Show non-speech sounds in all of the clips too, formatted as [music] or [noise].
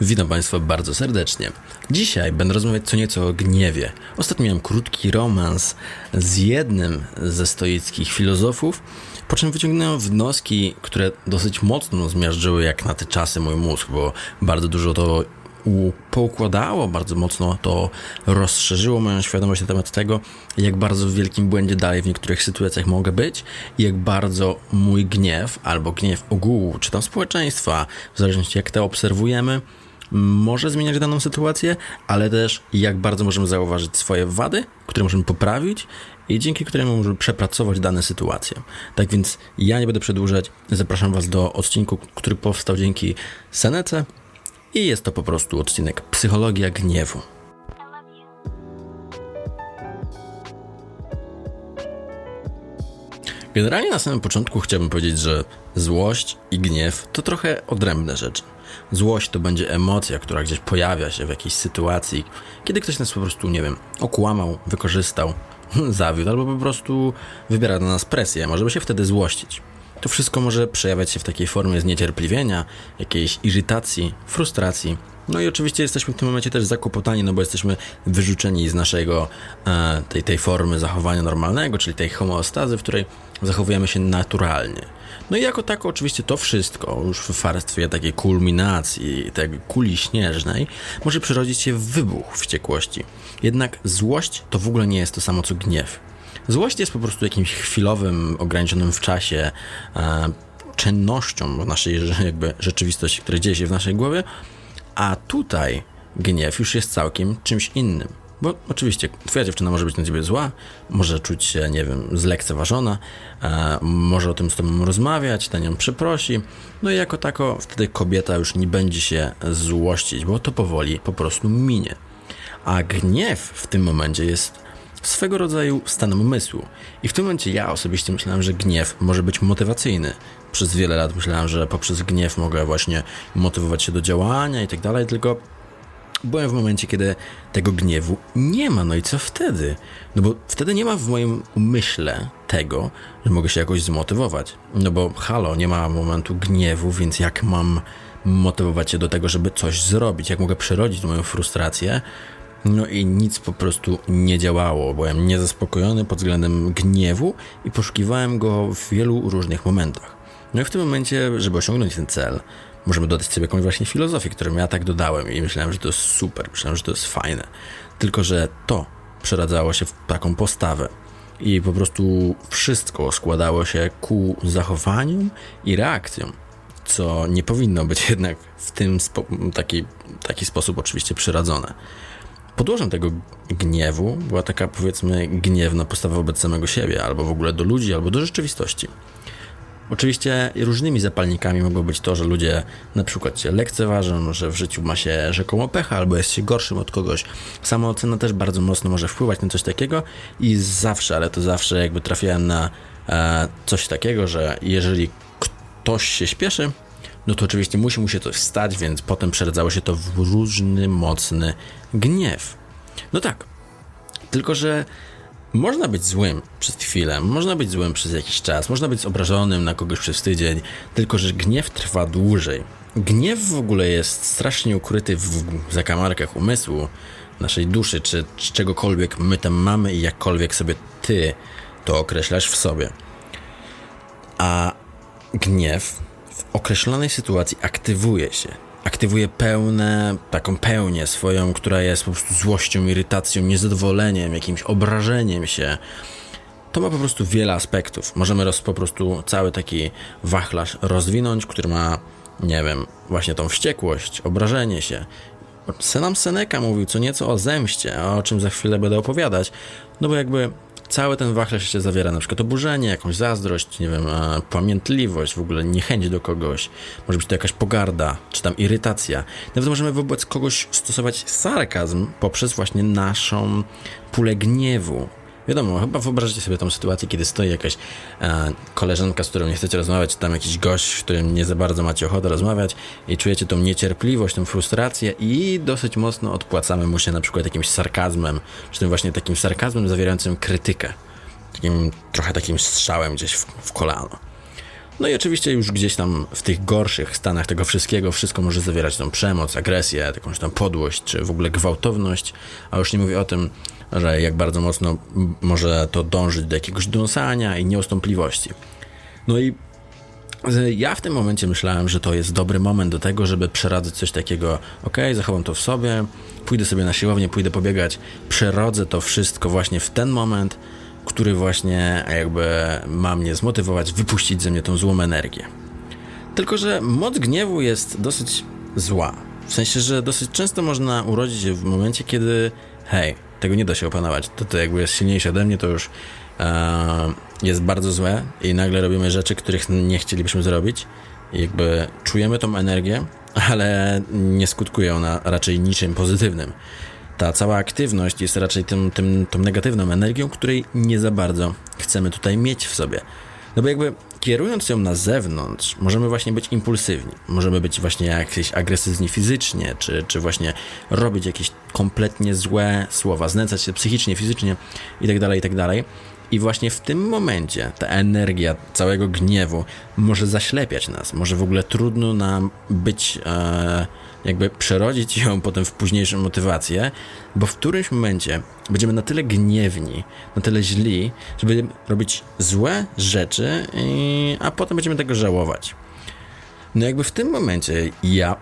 Witam Państwa bardzo serdecznie. Dzisiaj będę rozmawiać co nieco o gniewie. Ostatnio miałem krótki romans z jednym ze stoickich filozofów, po czym wyciągnąłem wnioski, które dosyć mocno zmiażdżyły jak na te czasy mój mózg, bo bardzo dużo to poukładało, bardzo mocno to rozszerzyło moją świadomość na temat tego, jak bardzo w wielkim błędzie dalej w niektórych sytuacjach mogę być i jak bardzo mój gniew albo gniew ogółu, czy tam społeczeństwa, w zależności jak to obserwujemy, może zmieniać daną sytuację, ale też jak bardzo możemy zauważyć swoje wady, które możemy poprawić i dzięki któremu możemy przepracować dane sytuacje. Tak więc ja nie będę przedłużać, zapraszam Was do odcinku, który powstał dzięki Senece i jest to po prostu odcinek Psychologia Gniewu. Generalnie na samym początku chciałbym powiedzieć, że złość i gniew to trochę odrębne rzeczy. Złość to będzie emocja, która gdzieś pojawia się w jakiejś sytuacji, kiedy ktoś nas po prostu, nie wiem, okłamał, wykorzystał, [laughs] zawiódł albo po prostu wybiera na nas presję, możemy się wtedy złościć. To wszystko może przejawiać się w takiej formie zniecierpliwienia, jakiejś irytacji, frustracji. No i oczywiście jesteśmy w tym momencie też zakłopotani, no bo jesteśmy wyrzuceni z naszego, e, tej, tej formy zachowania normalnego, czyli tej homeostazy, w której zachowujemy się naturalnie. No i jako tako oczywiście to wszystko już w warstwie takiej kulminacji, tej kuli śnieżnej, może przerodzić się w wybuch wściekłości. Jednak złość to w ogóle nie jest to samo co gniew. Złość jest po prostu jakimś chwilowym, ograniczonym w czasie e, czynnością w naszej jakby rzeczywistości, która dzieje się w naszej głowie, a tutaj gniew już jest całkiem czymś innym. Bo oczywiście twoja dziewczyna może być na ciebie zła, może czuć się, nie wiem, zlekceważona, e, może o tym z tobą rozmawiać, ten ją przeprosi. No i jako tako wtedy kobieta już nie będzie się złościć, bo to powoli po prostu minie. A gniew w tym momencie jest swego rodzaju stanem umysłu. I w tym momencie ja osobiście myślałem, że gniew może być motywacyjny. Przez wiele lat myślałem, że poprzez gniew mogę właśnie motywować się do działania i tak dalej, tylko byłem w momencie, kiedy tego gniewu nie ma. No i co wtedy? No bo wtedy nie ma w moim umyśle tego, że mogę się jakoś zmotywować. No bo halo, nie ma momentu gniewu, więc jak mam motywować się do tego, żeby coś zrobić? Jak mogę przerodzić moją frustrację? No i nic po prostu nie działało. Byłem niezaspokojony pod względem gniewu i poszukiwałem go w wielu różnych momentach. No i w tym momencie, żeby osiągnąć ten cel, możemy dodać sobie jakąś właśnie filozofię, którą ja tak dodałem i myślałem, że to jest super, myślałem, że to jest fajne. Tylko, że to przeradzało się w taką postawę i po prostu wszystko składało się ku zachowaniom i reakcjom, co nie powinno być [laughs] jednak w tym spo- taki, taki sposób oczywiście przyradzone. Podłożem tego gniewu była taka, powiedzmy, gniewna postawa wobec samego siebie, albo w ogóle do ludzi, albo do rzeczywistości. Oczywiście różnymi zapalnikami mogło być to, że ludzie na przykład cię lekceważą, że w życiu ma się rzekomo pecha, albo jest się gorszym od kogoś. Samoocena też bardzo mocno może wpływać na coś takiego i zawsze, ale to zawsze jakby trafiałem na e, coś takiego, że jeżeli ktoś się śpieszy, no to oczywiście musi mu się coś stać, więc potem przeradzało się to w różny mocny gniew. No tak, tylko że można być złym przez chwilę, można być złym przez jakiś czas, można być obrażonym na kogoś przez tydzień, tylko że gniew trwa dłużej. Gniew w ogóle jest strasznie ukryty w zakamarkach umysłu, naszej duszy, czy, czy czegokolwiek my tam mamy i jakkolwiek sobie ty to określasz w sobie. A gniew w określonej sytuacji aktywuje się. Aktywuje pełne, taką pełnię swoją, która jest po prostu złością, irytacją, niezadowoleniem, jakimś obrażeniem się. To ma po prostu wiele aspektów. Możemy roz, po prostu cały taki wachlarz rozwinąć, który ma, nie wiem, właśnie tą wściekłość, obrażenie się. Senam Seneca mówił co nieco o zemście, o czym za chwilę będę opowiadać, no bo jakby cały ten wachlarz się zawiera na przykład oburzenie, jakąś zazdrość, nie wiem, e, pamiętliwość, w ogóle niechęć do kogoś, może być to jakaś pogarda, czy tam irytacja. Nawet możemy wobec kogoś stosować sarkazm poprzez właśnie naszą pulę gniewu. Wiadomo, chyba wyobraźcie sobie tą sytuację, kiedy stoi jakaś e, koleżanka, z którą nie chcecie rozmawiać, czy tam jakiś gość, z którym nie za bardzo macie ochotę rozmawiać i czujecie tą niecierpliwość, tą frustrację i dosyć mocno odpłacamy mu się na przykład jakimś sarkazmem, czy tym właśnie takim sarkazmem zawierającym krytykę. Takim trochę takim strzałem gdzieś w, w kolano. No i oczywiście już gdzieś tam w tych gorszych stanach tego wszystkiego, wszystko może zawierać tą przemoc, agresję, jakąś tam podłość, czy w ogóle gwałtowność, a już nie mówię o tym, że jak bardzo mocno może to dążyć do jakiegoś dąsania i nieustępliwości. No i ja w tym momencie myślałem, że to jest dobry moment do tego, żeby przeradzać coś takiego. Ok, zachowam to w sobie, pójdę sobie na siłownię, pójdę pobiegać, przerodzę to wszystko właśnie w ten moment, który właśnie jakby ma mnie zmotywować, wypuścić ze mnie tą złą energię. Tylko, że moc gniewu jest dosyć zła. W sensie, że dosyć często można urodzić się w momencie, kiedy hej, tego nie da się opanować. To, to jakby jest silniejsze ode mnie, to już e, jest bardzo złe i nagle robimy rzeczy, których nie chcielibyśmy zrobić. I jakby czujemy tą energię, ale nie skutkuje ona raczej niczym pozytywnym. Ta cała aktywność jest raczej tym, tym, tą negatywną energią, której nie za bardzo chcemy tutaj mieć w sobie. No bo jakby kierując ją na zewnątrz, możemy właśnie być impulsywni. Możemy być właśnie jakieś agresywni fizycznie, czy, czy właśnie robić jakieś kompletnie złe słowa, znęcać się psychicznie, fizycznie itd., itd. I właśnie w tym momencie ta energia całego gniewu może zaślepiać nas, może w ogóle trudno nam być, e, jakby przerodzić ją potem w późniejszą motywację, bo w którymś momencie będziemy na tyle gniewni, na tyle źli, żeby robić złe rzeczy, i, a potem będziemy tego żałować. No jakby w tym momencie ja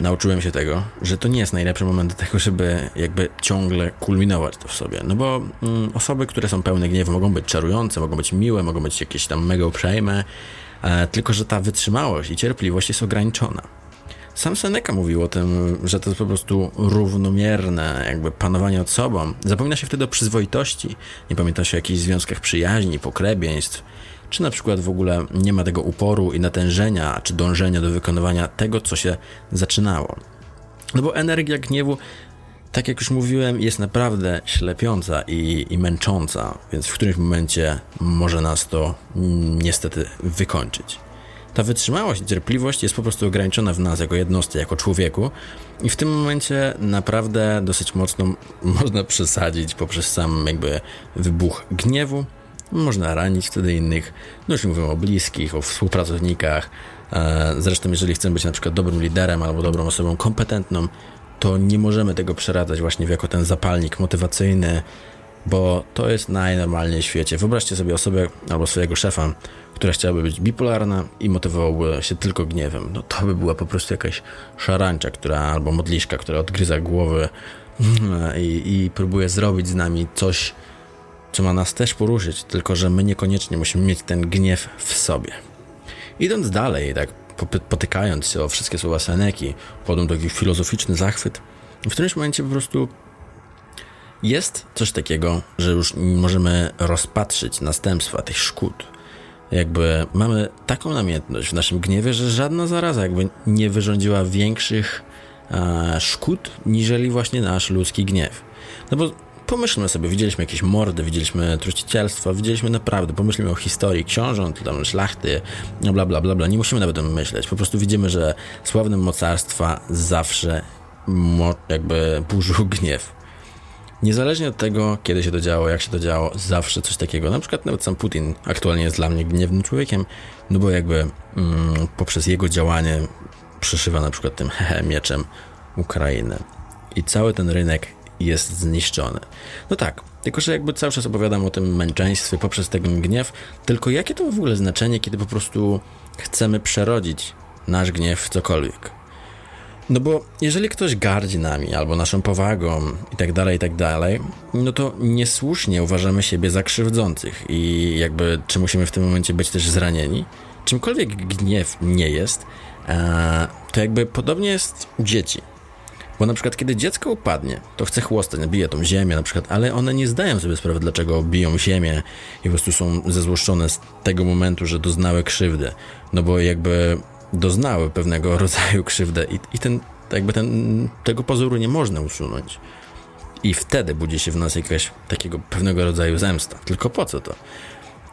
nauczyłem się tego, że to nie jest najlepszy moment do tego, żeby jakby ciągle kulminować to w sobie. No bo mm, osoby, które są pełne gniewu mogą być czarujące, mogą być miłe, mogą być jakieś tam mega uprzejme, e, tylko że ta wytrzymałość i cierpliwość jest ograniczona. Sam Seneca mówił o tym, że to jest po prostu równomierne jakby panowanie nad sobą. Zapomina się wtedy o przyzwoitości, nie pamięta się o jakichś związkach przyjaźni, pokrewieństw, czy na przykład w ogóle nie ma tego uporu i natężenia, czy dążenia do wykonywania tego, co się zaczynało. No bo energia gniewu, tak jak już mówiłem, jest naprawdę ślepiąca i, i męcząca, więc w którymś momencie może nas to mm, niestety wykończyć. Ta wytrzymałość i cierpliwość jest po prostu ograniczona w nas jako jednostce, jako człowieku, i w tym momencie naprawdę dosyć mocno [laughs] można przesadzić poprzez sam jakby wybuch gniewu, można ranić wtedy innych. No już mówię o bliskich, o współpracownikach. E, Zresztą, jeżeli chcemy być na przykład dobrym liderem albo dobrą osobą kompetentną, to nie możemy tego przeradzać właśnie jako ten zapalnik motywacyjny, bo to jest najnormalniej w świecie. Wyobraźcie sobie osobę albo swojego szefa, która chciałaby być bipolarna i motywowałaby się tylko gniewem. No to by była po prostu jakaś szarańcza, która albo modliszka, która odgryza głowy [laughs] i, i próbuje zrobić z nami coś, co ma nas też poruszyć, tylko że my niekoniecznie musimy mieć ten gniew w sobie. Idąc dalej, tak potykając się o wszystkie słowa Seneki, podam taki filozoficzny zachwyt, w którymś momencie po prostu jest coś takiego, że już możemy rozpatrzyć następstwa tych szkód. Jakby mamy taką namiętność w naszym gniewie, że żadna zaraza jakby nie wyrządziła większych e, szkód, niżeli właśnie nasz ludzki gniew. No bo pomyślmy sobie, widzieliśmy jakieś mordy, widzieliśmy trucicielstwo, widzieliśmy naprawdę, pomyślmy o historii książąt, tam szlachty, bla bla bla bla, nie musimy nawet o tym myśleć, po prostu widzimy, że sławne mocarstwa zawsze mo- jakby burzył [laughs] gniew. Niezależnie od tego, kiedy się to działo, jak się to działo, zawsze coś takiego. Na przykład nawet sam Putin aktualnie jest dla mnie gniewnym człowiekiem, no bo jakby mm, poprzez jego działanie przeszywa na przykład tym hehe [laughs] mieczem Ukrainę. I cały ten rynek jest zniszczony. No tak, tylko że jakby cały czas opowiadam o tym męczeństwie poprzez ten gniew, tylko jakie to ma w ogóle znaczenie, kiedy po prostu chcemy przerodzić nasz gniew w cokolwiek? No bo jeżeli ktoś gardzi nami albo naszą powagą i tak dalej, i tak dalej, no to niesłusznie uważamy siebie za krzywdzących i jakby czy musimy w tym momencie być też zranieni? Czymkolwiek gniew nie jest, to jakby podobnie jest u dzieci. Bo na przykład, kiedy dziecko upadnie, to chce chłostać, bije tą ziemię na przykład, ale one nie zdają sobie sprawy, dlaczego biją ziemię i po prostu są zezłoszczone z tego momentu, że doznały krzywdy. No bo jakby doznały pewnego [laughs] rodzaju krzywdę i, i ten, jakby ten, tego pozoru nie można usunąć. I wtedy budzi się w nas jakaś takiego pewnego rodzaju zemsta. Tylko po co to?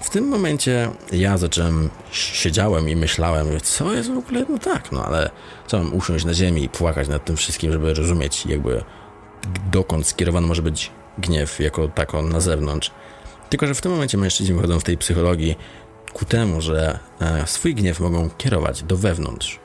W tym momencie ja zacząłem, siedziałem i myślałem, co jest w ogóle, no tak, no ale co mam usiąść na ziemi i płakać nad tym wszystkim, żeby rozumieć jakby dokąd skierowany może być gniew jako tako na zewnątrz. Tylko, że w tym momencie mężczyźni wychodzą w tej psychologii ku temu, że e, swój gniew mogą kierować do wewnątrz.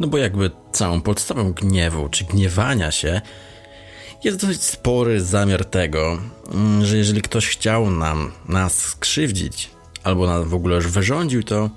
No bo jakby całą podstawą gniewu czy gniewania się jest dosyć spory zamiar tego, mm, że jeżeli ktoś chciał nam, nas skrzywdzić, albo nas w ogóle już wyrządził, to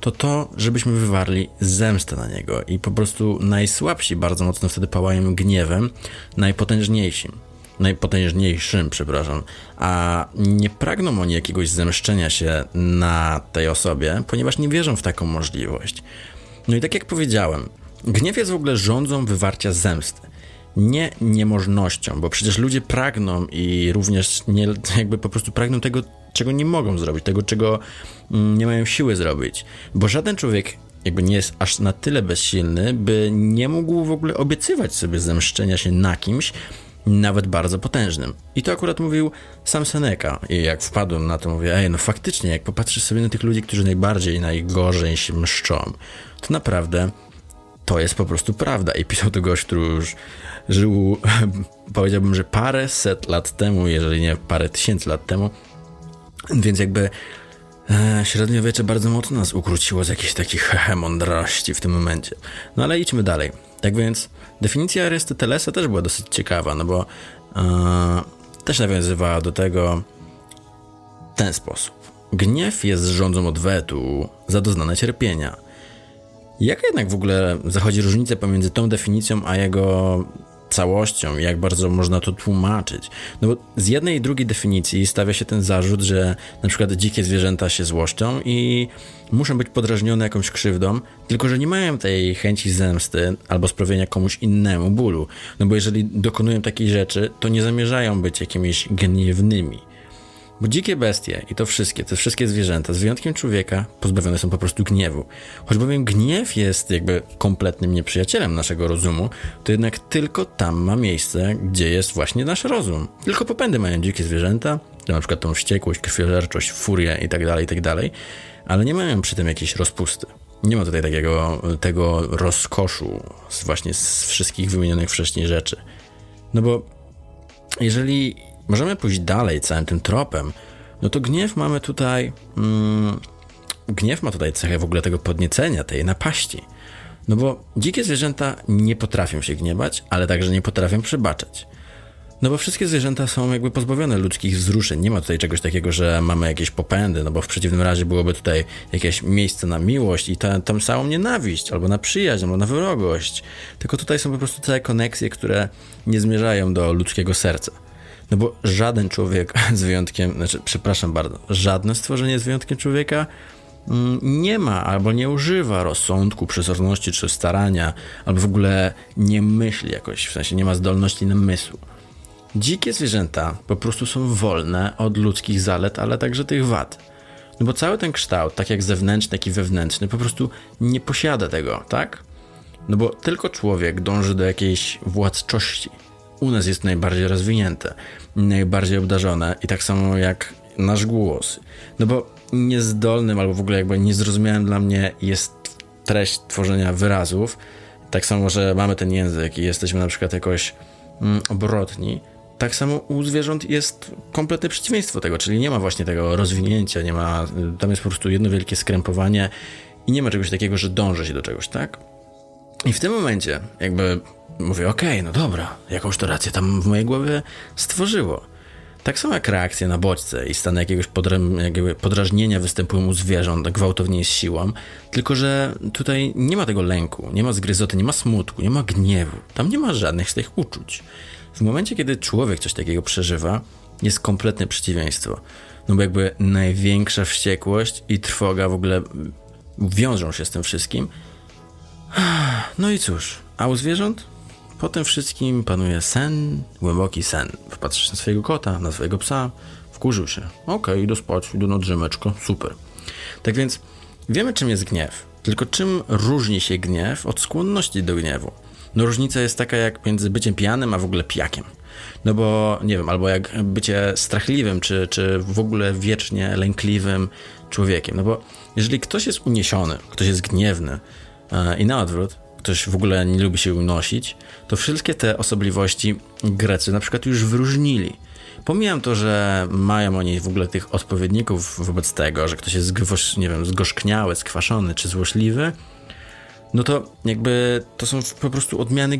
to to, żebyśmy wywarli zemstę na niego i po prostu najsłabsi bardzo mocno wtedy pałają gniewem, najpotężniejszym, najpotężniejszym, przepraszam, a nie pragną oni jakiegoś zemszczenia się na tej osobie, ponieważ nie wierzą w taką możliwość. No i tak jak powiedziałem, gniew jest w ogóle rządzą wywarcia zemsty. Nie niemożnością, bo przecież ludzie pragną i również nie, jakby po prostu pragną tego, czego nie mogą zrobić, tego, czego mm, nie mają siły zrobić. Bo żaden człowiek jakby nie jest aż na tyle bezsilny, by nie mógł w ogóle obiecywać sobie zemszczenia się na kimś, nawet bardzo potężnym. I to akurat mówił sam Seneca. I jak wpadłem na to, mówię, ej, no faktycznie, jak popatrzysz sobie na tych ludzi, którzy najbardziej, najgorzej się mszczą, to naprawdę to jest po prostu prawda. I pisał to gość, który już żył, [laughs] powiedziałbym, że parę set lat temu, jeżeli nie parę tysięcy lat temu. Więc jakby e, średniowiecze bardzo mocno nas ukróciło z jakiejś takich hehe mądrości w tym momencie. No ale idźmy dalej. Tak więc definicja Arystotelesa też była dosyć ciekawa, no bo e, też nawiązywała do tego w ten sposób. Gniew jest rządzą odwetu za doznane cierpienia. Jaka jednak w ogóle zachodzi różnica pomiędzy tą definicją a jego całością jak bardzo można to tłumaczyć? No bo z jednej i drugiej definicji stawia się ten zarzut, że na przykład dzikie zwierzęta się złoszczą i muszą być podrażnione jakąś krzywdą, tylko że nie mają tej chęci zemsty albo sprawienia komuś innemu bólu. No bo jeżeli dokonują takiej rzeczy, to nie zamierzają być jakimiś gniewnymi. Bo dzikie bestie i to wszystkie, te wszystkie zwierzęta, z wyjątkiem człowieka, pozbawione są po prostu gniewu. Choć bowiem gniew jest jakby kompletnym nieprzyjacielem naszego rozumu, to jednak tylko tam ma miejsce, gdzie jest właśnie nasz rozum. Tylko popędy mają dzikie zwierzęta, na przykład tą wściekłość, krwiożerczość, furię itd., tak itd., tak ale nie mają przy tym jakiejś rozpusty. Nie ma tutaj takiego tego rozkoszu z właśnie z wszystkich wymienionych wcześniej rzeczy. No bo jeżeli możemy pójść dalej całym tym tropem, no to gniew mamy tutaj. Mm, gniew ma tutaj cechę w ogóle tego podniecenia, tej napaści. No bo dzikie zwierzęta nie potrafią się gniewać, ale także nie potrafią przebaczać. No bo wszystkie zwierzęta są jakby pozbawione ludzkich wzruszeń. Nie ma tutaj czegoś takiego, że mamy jakieś popędy, no bo w przeciwnym razie byłoby tutaj jakieś miejsce na miłość i ta, tam całą nienawiść, albo na przyjaźń, albo na wrogość. Tylko tutaj są po prostu całe koneksje, które nie zmierzają do ludzkiego serca. No bo żaden człowiek [laughs] z wyjątkiem, znaczy, przepraszam bardzo, żadne stworzenie z wyjątkiem człowieka mm, nie ma albo nie używa rozsądku, przezorności czy starania, albo w ogóle nie myśli jakoś, w sensie nie ma zdolności namysłu. Dzikie zwierzęta po prostu są wolne od ludzkich zalet, ale także tych wad. No bo cały ten kształt, tak jak zewnętrzny, jak i wewnętrzny, po prostu nie posiada tego, tak? No bo tylko człowiek dąży do jakiejś władczości. U nas jest najbardziej rozwinięte, najbardziej obdarzone i tak samo jak nasz głos. No bo niezdolnym albo w ogóle jakby niezrozumiałym dla mnie jest treść tworzenia wyrazów. Tak samo, że mamy ten język i jesteśmy na przykład jakoś mm, obrotni, tak samo u zwierząt jest kompletne przeciwieństwo tego, czyli nie ma właśnie tego rozwinięcia, nie ma, tam jest po prostu jedno wielkie skrępowanie i nie ma czegoś takiego, że dąży się do czegoś, tak? I w tym momencie jakby mówię, okej, okay, no dobra, jakąś to rację tam w mojej głowie stworzyło. Tak samo jak reakcje na bodźce i stany jakiegoś podrażnienia występują u zwierząt gwałtownie z siłą, tylko że tutaj nie ma tego lęku, nie ma zgryzoty, nie ma smutku, nie ma gniewu, tam nie ma żadnych z tych uczuć. W momencie, kiedy człowiek coś takiego przeżywa, jest kompletne przeciwieństwo. No bo jakby największa wściekłość i trwoga w ogóle wiążą się z tym wszystkim. No i cóż, a u zwierząt? Po tym wszystkim panuje sen, głęboki sen. Popatrzysz na swojego kota, na swojego psa, wkurzył się. Okej, okay, idę spać, idę na super. Tak więc wiemy, czym jest gniew. Tylko czym różni się gniew od skłonności do gniewu? No różnica jest taka jak między byciem pijanym, a w ogóle pijakiem. No bo, nie wiem, albo jak bycie strachliwym, czy, czy w ogóle wiecznie lękliwym człowiekiem. No bo jeżeli ktoś jest uniesiony, ktoś jest gniewny i na odwrót, ktoś w ogóle nie lubi się unosić, to wszystkie te osobliwości Grecy na przykład już wyróżnili. Pomijam to, że mają oni w ogóle tych odpowiedników wobec tego, że ktoś jest, nie wiem, zgorzkniały, skwaszony czy złośliwy, no to jakby to są po prostu odmiany